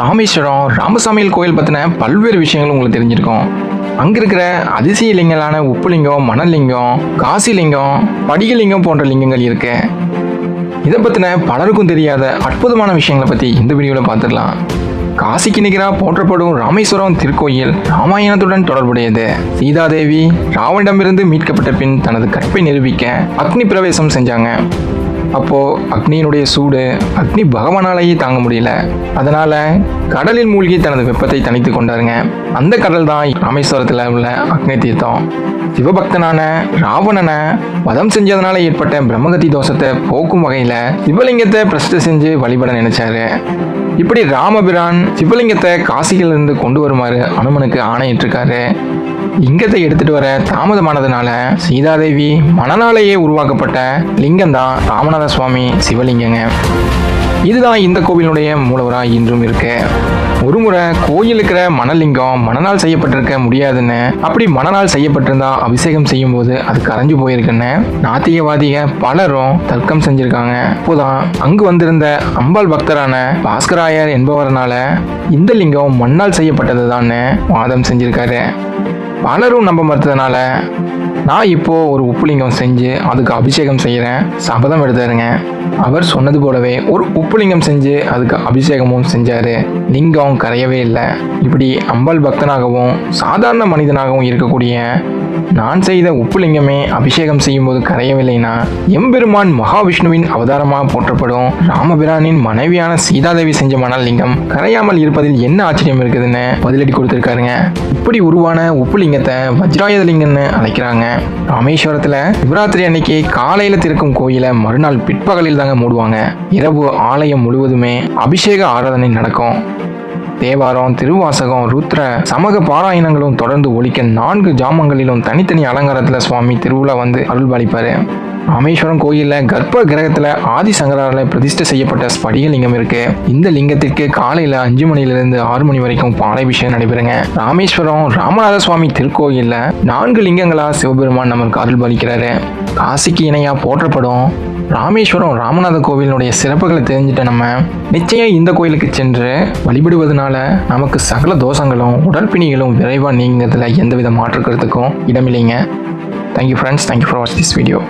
ராமேஸ்வரம் ராமசாமியில் கோயில் பற்றின பல்வேறு விஷயங்கள் உங்களுக்கு தெரிஞ்சிருக்கும். அங்கே இருக்கிற அதிசய லிங்கங்களான உப்புலிங்கம் மணலிங்கம் காசிலிங்கம் படிகலிங்கம் போன்ற லிங்கங்கள் இருக்கு. இதை பற்றின பலருக்கும் தெரியாத அற்புதமான விஷயங்களை பற்றி இந்த வீடியோவில் பார்த்துடலாம் காசிக்கு நிகராக போற்றப்படும் ராமேஸ்வரம் திருக்கோயில் ராமாயணத்துடன் தொடர்புடையது. சீதாதேவி ராவனிடமிருந்து மீட்கப்பட்ட பின் தனது கற்பை நிரூபிக்க அக்னி பிரவேசம் செஞ்சாங்க. அப்போது அக்னியினுடைய சூடு அக்னி பகவானாலேயே தாங்க முடியல. அதனால் கடலில் மூழ்கி தனது வெப்பத்தை தணித்து கொண்டாருங்க. அந்த கடல் தான் ராமேஸ்வரத்தில் உள்ள அக்னி தீர்த்தம். சிவபக்தனான ராவணனை வதம் செஞ்சதுனால ஏற்பட்ட பிரம்மகத்தி தோஷத்தை போக்கும் வகையில் சிவலிங்கத்தை பிரசித்த செஞ்சு வழிபட நினைச்சாரு. இப்படி ராமபிரான் சிவலிங்கத்தை காசியிலிருந்து கொண்டு வருமாறு அனுமனுக்கு ஆணையிட்டிருக்காரு. லிங்கத்தை எடுத்துட்டு வர தாமதமானதுனால சீதாதேவி மணனாலேயே உருவாக்கப்பட்ட லிங்கம் தான் ராமநாத சுவாமி சிவலிங்கங்க. இதுதான் இந்த கோவிலுடைய மூலவராக இன்றும் இருக்கு. ஒரு முறை கோயில் இருக்கிற மணலிங்கம் மணநாள் செய்யப்பட்டிருக்க முடியாதுன்னு அப்படி மணநாள் செய்யப்பட்டிருந்தா அபிஷேகம் செய்யும் போது அது கரைஞ்சு போயிருக்குன்னு நாத்தியவாதிக பலரும் தர்க்கம் செஞ்சிருக்காங்க. அப்போதான் அங்கு வந்திருந்த அம்பாள் பக்தரான பாஸ்கராயர் என்பவரனால இந்த லிங்கம் மண்ணால் செய்யப்பட்டது வாதம் செஞ்சிருக்காரு. பலரும் நம்ப மறுத்ததுனால நான் இப்போ ஒரு உப்புலிங்கம் செஞ்சு அதுக்கு அபிஷேகம் செய்கிறேன் சபதம் எடுத்தாருங்க. அவர் சொன்னது போலவே ஒரு உப்புலிங்கம் செஞ்சு அதுக்கு அபிஷேகமும் செஞ்சார். லிங்கம் கரையவே இல்லை. இப்படி அம்பாள் பக்தனாகவும் சாதாரண மனிதனாகவும் இருக்கக்கூடிய நான் செய்த உப்புலிங்கமே அபிஷேகம் செய்யும்போது கரையவில்லைனா? எம்பெருமான் மகாவிஷ்ணுவின் அவதாரமாக போற்றப்படும் ராமபிரானின் மனைவியான சீதாதேவி செஞ்ச மணல் லிங்கம் கரையாமல் இருப்பதில் என்ன ஆச்சரியம் இருக்குதுன்னு பதிலடி கொடுத்துருக்காருங்க. இப்படி உருவான உப்புலிங்கத்தை வஜ்ராயுதலிங்கம்னு அழைக்கிறாங்க. ராமேஸ்வரத்தில் சிவராத்திரி அன்னைக்கு காலையில் திறக்கும் கோயிலை மறுநாள் பிற்பகலில் தாங்க மூடுவாங்க. இரவு ஆலயம் முழுவதுமே அபிஷேக ஆராதனை நடக்கும். தேவாரம் திருவாசகம் ருத்ர சமக பாராயணங்களும் தொடர்ந்து ஒழிக்க நான்கு ஜாமங்களிலும் தனித்தனி அலங்காரத்தில் சுவாமி திருவிழா வந்து அருள்பாலிப்பார். ராமேஸ்வரம் கோயிலில் கர்ப்ப கிரகத்தில் ஆதி சங்கரால பிரதிஷ்டை செய்யப்பட்ட ஸ்படிகலிங்கம் இருக்கு. இந்த லிங்கத்திற்கு காலையில் அஞ்சு மணிலிருந்து ஆறு மணி வரைக்கும் பாலாபிஷேகம் நடைபெறுங்க. ராமேஸ்வரம் ராமநாத சுவாமி திருக்கோயிலில் நான்கு லிங்கங்களாக சிவபெருமான் நமக்கு அருள்பாலிக்கிறாரு காசிக்கு இணையாக போற்றப்படும் ராமேஸ்வரம் ராமநாத கோவிலினுடைய சிறப்புகளை தெரிஞ்சுட்ட நம்ம நிச்சயம் இந்த கோயிலுக்கு சென்று வழிபடுவதனால நமக்கு சகல தோஷங்களும் உடற்பிணிகளும் விரைவாக நீங்கிறதுல எந்தவித மாற்றுக்கிறதுக்கும் கருத்துக்கும் இடமில்லைங்க. Thank you friends thank you for watch this video